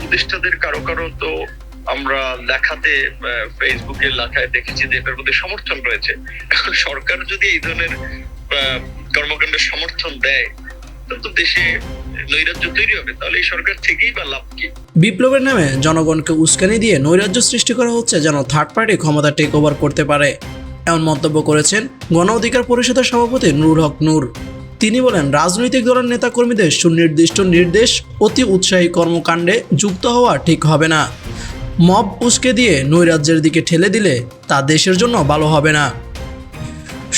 উপদেষ্টাদের কারও কারও তো আমরা লেখাতে ফেসবুকে লেখায় দেখেছি যে এটার মধ্যে সমর্থন রয়েছে। এখন সরকার যদি এই ধরনের কর্মকাণ্ডের সমর্থন দেয় তো দেশে নৈরাজ্য তৈরি হবে। তাহলে এই সরকার থেকেই বা লাভ কি? বিপ্লবের নামে জনগণকে উস্কানি দিয়ে নৈরাজ্য সৃষ্টি করা হচ্ছে যেন থার্ড পার্টি ক্ষমতা টেক ওভার করতে পারে। এমন মন্তব্য করেছেন গণ অধিকার পরিষদের সভাপতি নুরুল হক নূর। তিনি বলেন, রাজনৈতিক দলের নেতাকর্মীদের সুনির্দিষ্ট নির্দেশ অতি উৎসাহী কর্মকাণ্ডে যুক্ত হওয়া ঠিক হবে না। মব উস্কে দিয়ে নৈরাজ্যের দিকে ঠেলে দিলে তা দেশের জন্য ভালো হবে না।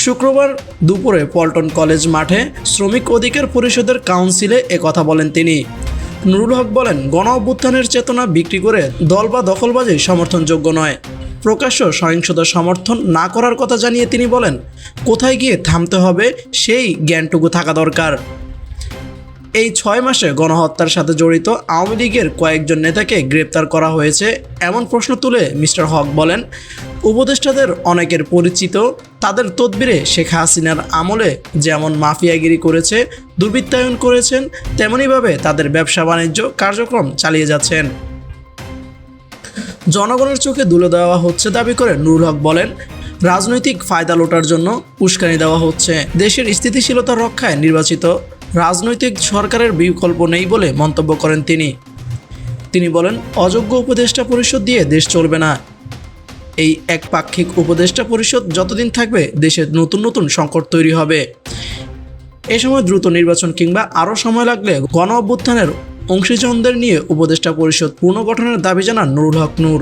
শুক্রবার দুপুরে পল্টন কলেজ মাঠে শ্রমিক অধিকার পরিষদের কাউন্সিলে কথা বলেন তিনি। নুরুল হক বলেন গণ অভ্যুত্থানের চেতনা বিক্রি করে দল বা দখলবাজি সমর্থনযোগ্য নয়। প্রকাশ্য সহিংসতা সমর্থন না করার কথা জানিয়ে তিনি বলেন, কোথায় গিয়ে থামতে হবে সেই জ্ঞানটুকু থাকা দরকার। এই ছয় মাসে গণহত্যার সাথে জড়িত আওয়ামী লীগের কয়েকজন নেতাকে গ্রেপ্তার করা হয়েছে এমন প্রশ্ন তুলে মিস্টার হক বলেন, উপদেষ্টাদের অনেকের পরিচিত, তাদের তদবিরে শেখ হাসিনার আমলে যেমন মাফিয়াগিরি করেছে, দুর্বৃত্তায়ন করেছেন তেমনইভাবে তাদের ব্যবসা বাণিজ্য কার্যক্রম চালিয়ে যাচ্ছেন। জনগণের চোখে দুলে দেওয়া হচ্ছে দাবি করে নুরুল হক বলেন, রাজনৈতিক ফায়দা লোটার জন্য উস্কানি দেওয়া হচ্ছে। দেশের স্থিতিশীলতা রক্ষায় নির্বাচিত রাজনৈতিক সরকারের বিকল্প নেই বলে মন্তব্য করেন তিনি। তিনি বলেন, অযোগ্য উপদেষ্টা পরিষদ দিয়ে দেশ চলবে না। এই একপাক্ষিক উপদেষ্টা পরিষদ যতদিন থাকবে দেশে নতুন নতুন সংকট তৈরি হবে। এ সময় দ্রুত নির্বাচন কিংবা আরও সময় লাগলে গণ অভ্যুত্থানের অংশীজনদের নিয়ে উপদেষ্টা পরিষদ পুনর্গঠনের দাবি জানান নুরুল হক নূর।